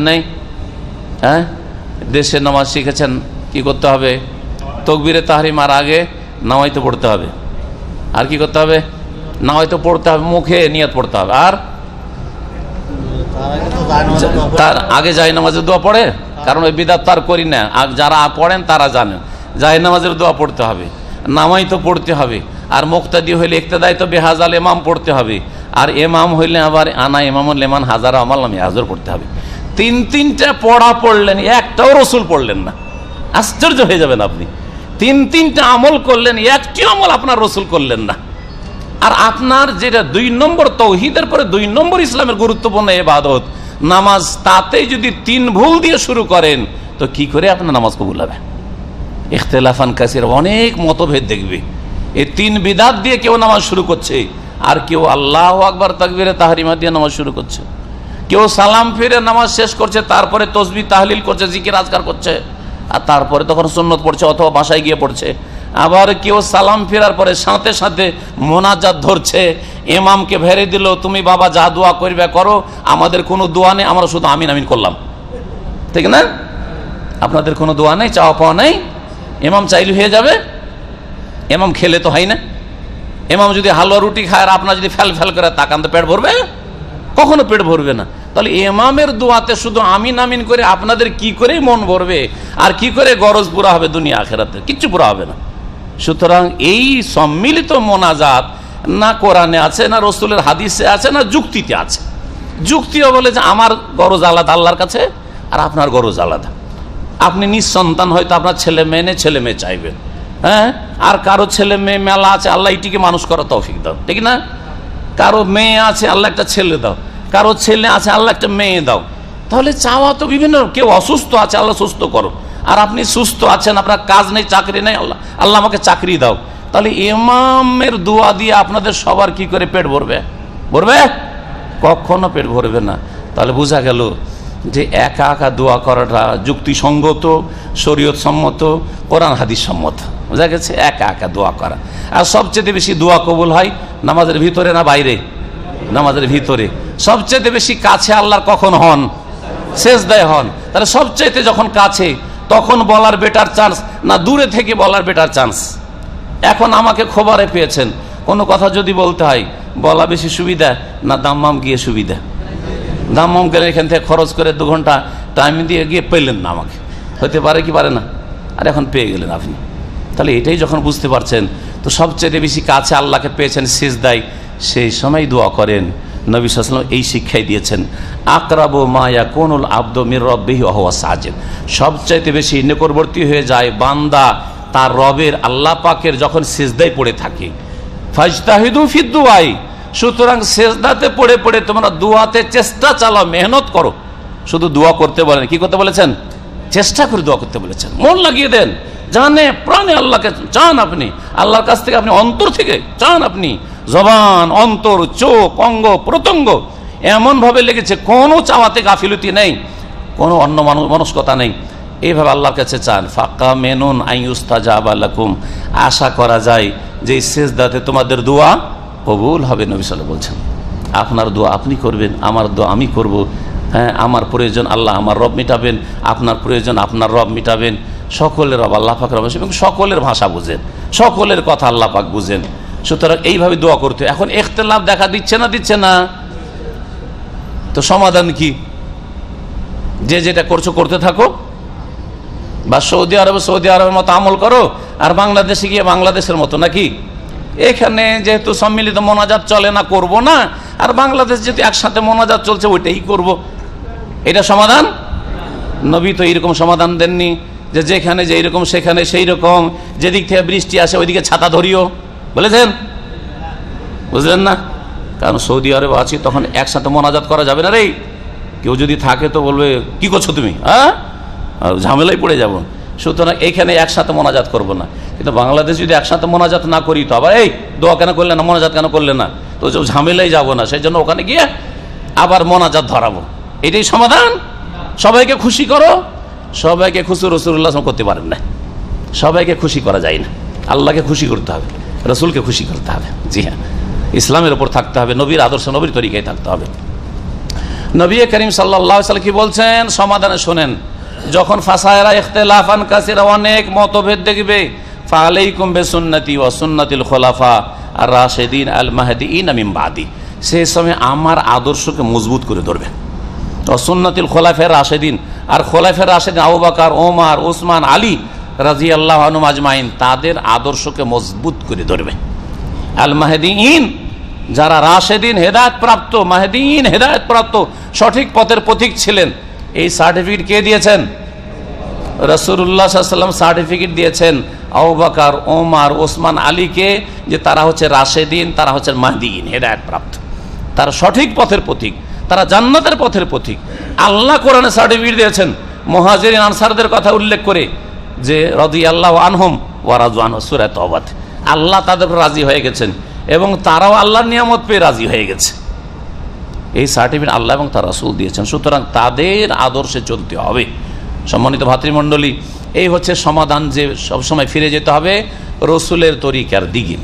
নেই? হ্যাঁ? দেশে নামাজ শিখেছেন, কি করতে হবে? তকবিরে তাহারিমার আগে নামাইতে পড়তে হবে। আর কি করতে হবে? নামাইতে পড়তে হবে, মুখে নিয়ত পড়তে হবে। আর? তার আগে যাই নামাজের দোয়া পড়ে, কারণ ওই বিদাত তার করি না। আর যারা পড়েন তারা জানেন যাই নামাজের দোয়া পড়তে হবে, নামাই তো পড়তে হবে। আর মুক্তাদি হইলে ইকতেদায় তো বেহাজাল এমাম পড়তে হবে। আর এমাম হইলে আবার আনা এমামুল লেমান হাজার আমাল নামে হাজার পড়তে হবে। তিন তিনটা পড়া পড়লেন, একটাও রসুল পড়লেন না। আশ্চর্য হয়ে যাবেন আপনি। তিন তিনটা আমল করলেন একটি আমল আপনার রসুল করলেন না। আর আপনার যেটা দুই নম্বর তৌহিদের পরে দুই নম্বর ইসলামের গুরুত্বপূর্ণ এবাদত, নামাজ তাতেই যদি তিন ভুল দিয়ে শুরু করেন, তো কি করে আপনার নামাজ কবুল হবে? ইখতলাফান কাসির, অনেক মতভেদ দেখবে। এই তিন বিধাত দিয়ে কেউ নামাজ শুরু করছে, আর কেউ আল্লাহ আকবর তাকবিরে তাহারিমা দিয়ে নামাজ শুরু করছে। কেউ সালাম ফিরে নামাজ শেষ করছে, তারপরে তসবি তাহলিল করছে, জিকির আজকার করছে। আর তারপরে তখন সুন্নত পড়ছে অথবা বাসায় গিয়ে পড়ছে। আবার কেউ সালাম ফেরার পরে সাথে সাথে মোনাজাত ধরছে। এমামকে ভেরে দিল, তুমি বাবা, যা দোয়া করবে করো, আমাদের কোনো দোয়া নেই, আমরা শুধু আমিন আমিন করলাম। ঠিক না? আপনাদের কোনো দোয়া নেই, চাওয়া পাওয়া নেই? এমাম চাইলে হয়ে যাবে? এমাম খেলে তো হয় না। এমাম যদি হালুয়া রুটি খায় আর আপনার যদি ফ্যাল ফ্যাল করে, তাকান তো পেট ভরবে? কখনো পেট ভরবে না। তাহলে এমামের দোয়াতে শুধু আমিন আমিন করে আপনাদের কি করে মন ভরবে? আর কি করে গরজ পুরা হবে দুনিয়া আখেরাতে? কিচ্ছু পুরা হবে না। সুতরাং এই সম্মিলিত মোনাজাত না কোরআনে আছে না রসুলের হাদিসে আছে না যুক্তিতে আছে। যুক্তিও বলে যে আমার গরজ আলাদা আল্লাহর কাছে আর আপনার গরজ আলাদা। আপনি নিঃসন্তান হয়তো আপনার ছেলে মেয়ে নেই, ছেলে মেয়ে চাইবেন হ্যাঁ? আর কারও ছেলে মেয়ে মেলা আছে আল্লাহ এটিকে মানুষ করা তৌফিক দাও। ঠিক না? কারও মেয়ে আছে আল্লাহ একটা ছেলে দাও। কারও ছেলে আছে, আল্লাহ একটা মেয়ে দাও। তাহলে চাওয়া তো বিভিন্ন, কেউ অসুস্থ আছে, আল্লাহ সুস্থ করো। আর আপনি সুস্থ আছেন, আপনার কাজ নেই, চাকরি নেই, আল্লাহ আল্লাহ আমাকে চাকরি দাও। তাহলে ইমামের দোয়া দিয়ে আপনাদের সবার কি করে পেট ভরবে? ভরবে? কখনো পেট ভরবে না। তাহলে বোঝা গেল যে একা একা দোয়া করাটা যুক্তিসঙ্গত শরীয়ত সম্মত কোরআন হাদিস সম্মত বোঝা গেছে? একা একা দোয়া করা। আর সবচেয়ে বেশি দোয়া কবুল হয় নামাজের ভিতরে না বাইরে? নামাজের ভিতরে। সবচেয়ে বেশি কাছে আল্লাহর কখন হন? শেষ দেয় হন। তাহলে সবচাইতে যখন কাছে, তখন বলার বেটার চান্স না দূরে থেকে বলার বেটার চান্স এখন আমাকে খবরে পেয়েছেন। কোনো কথা যদি বলতে হয়, বলা বেশি সুবিধা না দাম্মাম গিয়ে সুবিধা? দাম্মাম গেলে এখান থেকে খরচ করে দু ঘণ্টা টাইম দিয়ে গিয়ে পেলেন না আমাকে। হতে পারে কি পারে না? আর এখন পেয়ে গেলেন আপনি। তাহলে এটাই যখন বুঝতে পারছেন, তো সবচেয়ে বেশি কাছে আল্লাহকে পেয়েছেন শেষ দেয় সেই সময় দোয়া করেন। নবী সাল্লাম এই শিক্ষাই দিয়েছেন, আকরাবো মায়া কোনুল আব্দ মির রব্বিহি অহওয়া সাজেদ। সবচাইতে বেশি নিকটবর্তী হয়ে যায় বান্দা তার রবের আল্লাহ পাকের যখন সেজদায় পড়ে থাকে। ফাজতাহিদু ফিদ্দুয়াই সুতরাং সেজদাতে পড়ে পড়ে তোমরা দুয়াতে চেষ্টা চালাও, মেহনত করো। শুধু দোয়া করতে বলেন, কি করতে বলেছেন? চেষ্টা করে দোয়া করতে বলেছেন। মন লাগিয়ে দেন, জানে, প্রাণে আল্লাহকে চান আপনি। আল্লাহর কাছ থেকে আপনি অন্তর থেকে চান আপনি। জবান, অন্তর, চোখ, অঙ্গ, প্রত্যঙ্গ। এমনভাবে লেগেছে, কোনো চাওয়াতে গাফিলতি নেই, কোনো অন্য মানুষ মনস্কতা নেই। এইভাবে আল্লাহর কাছে চান, ফাক্কা মেনুন আইউস্তাজাব আল্লাকুম আশা করা যায় যে এই শেষদাতে তোমাদের দোয়া কবুল হবে, নবী বলছেন। আপনার দোয়া আপনি করবেন, আমার দোয়া আমি করব। হ্যাঁ আমার প্রয়োজন আল্লাহ আমার রব মিটাবেন, আপনার প্রয়োজন আপনার রব মিটাবেন। সকলের রব আল্লাহ পাক রব এবং সকলের ভাষা বুঝেন, সকলের কথা আল্লাহ পাক বুঝেন। সুতরাং এইভাবে দোয়া করতে। এখন এখতলাফ দেখা দিচ্ছে না দিচ্ছে না। তো সমাধান কি? যে যেটা করছ, করতে থাকো। বা সৌদি আরবে, সৌদি আরবের মতো আমল করো। আর বাংলাদেশে গিয়ে বাংলাদেশের মতো নাকি? এখানে যেহেতু সম্মিলিত মোনাজাত চলে না, করব না। আর বাংলাদেশ যেহেতু একসাথে মোনাজাত চলছে, ওইটাই করব। এটা সমাধান? নবী তো এইরকম সমাধান দেননি। যে যেখানে যেই রকম সেখানে সেই রকম যেদিক থেকে বৃষ্টি আসে, ওইদিকে ছাতা ধরিও। বলেছেন বুঝলেন না? কারণ সৌদি আরব আছি, তখন একসাথে মোনাজাত করা যাবে না রে। কেউ যদি থাকে তো বলবে, কি করছ তুমি? হ্যাঁ? ঝামেলায় পড়ে যাব। সুতরাং এইখানে একসাথে মোনাজাত করব না। কিন্তু বাংলাদেশ যদি একসাথে মোনাজাত না করি তো আবার, এই, দোয়া কেন করলে না? মোনাজাত কেন করলে না? তো যে ঝামেলায় যাব না। সেই জন্য ওখানে গিয়ে আবার মোনাজাত ধরাবো। এটাই সমাধান। সবাইকে খুশি করো। সবাইকে খুশি রসুল্লাহ করতে পারেন না। সবাইকে খুশি করা যায় না। আল্লাহকে খুশি করতে হবে। রসুলকে খুশি করতে হবে। জি হ্যাঁ। ইসলামের ওপর থাকতে হবে, নবীর আদর্শ, নবীর তরিকায় থাকতে হবে। নবী করিম সাল্লাহ সাল কি বলছেন? সমাধানে শোনেন, যখন ফাসায়রা ইখতলাফান কাসিরা অনেক মতভেদ দেখবে ফালাইকুম বে সুন্নতি ও সুন্নতিল খোলাফা আর রাশেদিন আল মাহদিন আমিম বাদি। সেই সময় আমার আদর্শকে মজবুত করে ধরবে। ও সুন্নতিল খোলাফের রাশেদিন, আর খোলাফের রাশেদিন আবু বাকার, ওমার ওসমান আলী রাজি আল্লাহ আজমাইন তাদের আদর্শকে মজবুত করে ধরবে। আল মাহদিন যারা রাশেদিন হেদায়ত প্রাপ্ত মাহদিন হেদায়ত প্রাপ্ত, সঠিক পথের পথিক ছিলেন, এই সার্টিফিকেট কে দিয়েছেন? রসুল্লাহ সাল্লাম সার্টিফিকেট দিয়েছেন আউবাকার ওমার, ওসমান, আলীকে, যে তারা হচ্ছে রাশেদিন, তারা হচ্ছে মাহদিন হেদায়ত প্রাপ্ত। তারা সঠিক পথের পথিক, তারা জান্নাতের পথের পথিক। আল্লাহ কোরআনে সার্টিফিকেট দিয়েছেন। মহাজির আনসারদের কথা উল্লেখ করে যে রদি আল্লাহ আনহম ওয়ারাজু আনহ সুরাত অবাদ আল্লাহ তাদের রাজি হয়ে গেছেন এবং তারাও আল্লাহর নিয়ামত পেয়ে রাজি হয়ে গেছে। এই সার্টিফিকেট আল্লাহ এবং তার রাসুল দিয়েছেন। সুতরাং তাদের আদর্শে চলতে হবে। সম্মানিত ভাতৃমণ্ডলী, এই হচ্ছে সমাধান যে সবসময় ফিরে যেতে হবে রসুলের তরিকার দিকে।